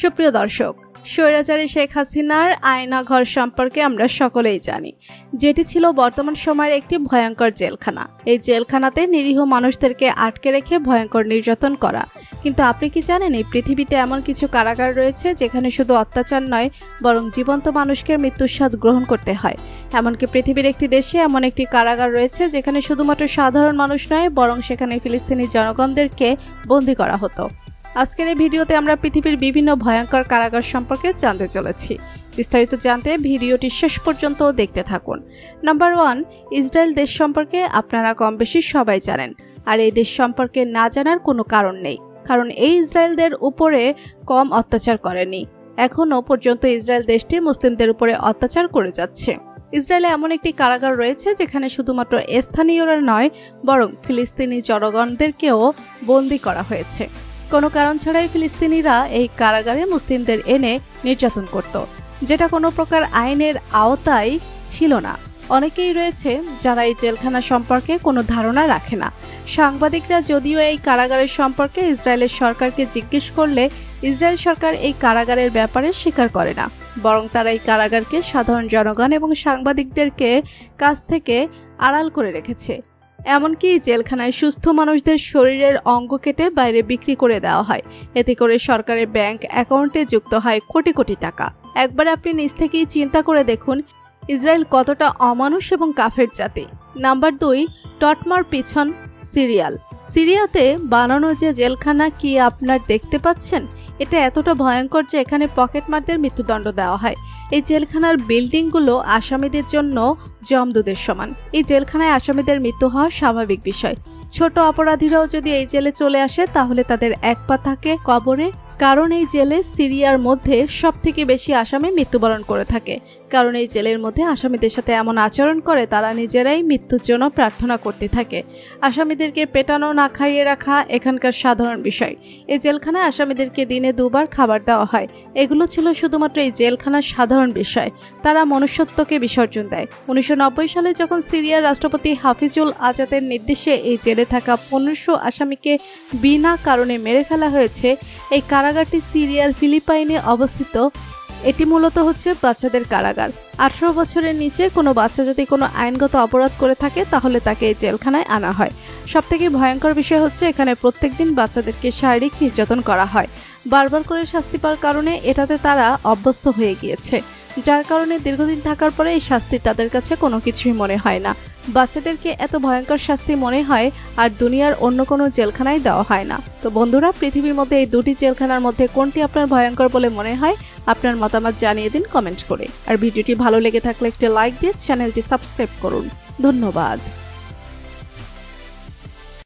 সুপ্রিয় দর্শক, স্বৈরাচারী শেখ হাসিনার আয়না ঘর সম্পর্কে আমরা সকলেই জানি। যেটি ছিল বর্তমান সময়ের একটি ভয়ঙ্কর জেলখানা। এই জেলখানাতে নিরীহ মানুষদেরকে আটকে রেখে ভয়ঙ্কর নির্যাতন করা। কিন্তু আপনি কি জানেন, এই পৃথিবীতে এমন কিছু কারাগার রয়েছে যেখানে শুধু অত্যাচার নয়, বরং জীবন্ত মানুষকে মৃত্যুর স্বাদ গ্রহণ করতে হয়? এমনকি পৃথিবীর একটি দেশে এমন একটি কারাগার রয়েছে যেখানে শুধুমাত্র সাধারণ মানুষ নয়, বরং সেখানে ফিলিস্তিনি জনগণদেরকে বন্দী করা হতো। আজকের এই ভিডিওতে আমরা পৃথিবীর বিভিন্ন ভয়ঙ্কর কারাগার সম্পর্কে জানতে চলেছি। বিস্তারিত জানতে ভিডিওটি শেষ পর্যন্ত দেখতে থাকুন। নাম্বার ওয়ান ইসরায়েল দেশ সম্পর্কে আপনারা কম বেশি সবাই জানেন। আর এই দেশ সম্পর্কে না জানার কোনো কারণ নেই। কারণ এই ইসরায়েলদের উপরে কম অত্যাচার করেনি। এখনও পর্যন্ত ইসরায়েল দেশটি মুসলিমদের উপরে অত্যাচার করে যাচ্ছে। ইসরায়েলে এমন একটি কারাগার রয়েছে যেখানে শুধুমাত্র স্থানীয়রা নয়, বরং ফিলিস্তিনি জনগণদেরকেও বন্দী করা হয়েছে। কোনো কারণ ছাড়াই ফিলিস্তিনিরা এই কারাগারে মুসলিমদের এনে নির্যাতন করত, যেটা কোনো প্রকার আইনের আওতায় ছিল না। অনেকেই রয়েছে যারা এই জেলখানা সম্পর্কে কোনো ধারণা রাখে না। সাংবাদিকরা যদিও এই কারাগারের সম্পর্কে ইসরায়েলের সরকারকে জিজ্ঞেস করলে ইসরায়েল সরকার এই কারাগারের ব্যাপারে স্বীকার করে না, বরং তারা এই কারাগারকে সাধারণ জনগণ এবং সাংবাদিকদেরকে কাছ থেকে আড়াল করে রেখেছে। এমনকি জেলখানায় সুস্থ মানুষদের শরীরের অঙ্গ কেটে বাইরে বিক্রি করে দেওয়া হয়। এতে করে সরকারের ব্যাংক অ্যাকাউন্টে যুক্ত হয় কোটি কোটি টাকা। একবার আপনি নিজ থেকেই চিন্তা করে দেখুন, ইসরায়েল কতটা অমানুষ এবং কাফের জাতি। নাম্বার দুই, টটমার পিছন সিরিয়াল। সিরিয়াতে বানানো যে জেলখানা কি আপনার দেখতে পাচ্ছেন? এটা এতটা ভয়ঙ্কর যে এখানে পকেটমারদের মৃত্যুদণ্ড দেওয়া হয়। এই জেলখানার বিল্ডিংগুলো আসামিদের জন্য জমদুদের সমান। এই জেলখানায় আসামিদের মৃত্যু হওয়া স্বাভাবিক বিষয়। ছোট অপরাধীরাও যদি এই জেলে চলে আসে, তাহলে তাদের এক পা থাকে কবরে। কারণ এই জেলে সিরিয়ার মধ্যে সব থেকে বেশি আসামি মৃত্যুবরণ করে থাকে। কারণ এই জেলের মধ্যে আসামিদের সাথে এমন আচরণ করে তারা নিজেরাই মৃত্যুর জন্য প্রার্থনা করতে থাকে। আসামিদেরকে পেটানো না খাইয়ে রাখা এখানকার সাধারণ বিষয়। এই জেলখানায় আসামিদেরকে দিনে দুবার খাবার দেওয়া হয়। এগুলো ছিল শুধুমাত্র এই জেলখানার সাধারণ বিষয়। তারা মনুষ্যত্বকে বিসর্জন দেয়। উনিশশো নব্বই সালে যখন সিরিয়ার রাষ্ট্রপতি হাফিজুল আজাদের নির্দেশে এই জেলে থাকা পনেরোশো আসামিকে বিনা কারণে মেরে ফেলা হয়েছে, এই কারাগারটি সিরিয়ার ফিলিপাইনে অবস্থিত এটি মূলত হচ্ছে বাচ্চাদের কারাগার। আঠারো বছরের নিচে কোনো বাচ্চা যদি কোনো আইনগত অপরাধ করে থাকে, তাহলে তাকে এই জেলখানায় আনা হয়। সবথেকে ভয়ঙ্কর বিষয় হচ্ছে এখানে প্রত্যেকদিন বাচ্চাদেরকে শারীরিক নির্যাতন করা হয়। বারবার করে শাস্তি পাওয়ার কারণে এটাতে তারা অভ্যস্ত হয়ে গিয়েছে। যার কারণে দীর্ঘদিন থাকার পরে এই শাস্তি তাদের কাছে কোনো কিছুই মনে হয় না। বাচ্চাদেরকে এত ভয়ঙ্কর শাস্তি মনে হয় আর দুনিয়ার অন্য কোনো জেলখানায় দেওয়া হয় না। তো বন্ধুরা, পৃথিবীর মধ্যে এই দুটি জেলখানার মধ্যে কোনটি আপনার ভয়ঙ্কর বলে মনে হয় আপনার মতামত জানিয়ে দিন কমেন্ট করে। আর ভিডিওটি ভালো লেগে থাকলে একটি লাইক দিয়ে চ্যানেলটি সাবস্ক্রাইব করুন। ধন্যবাদ।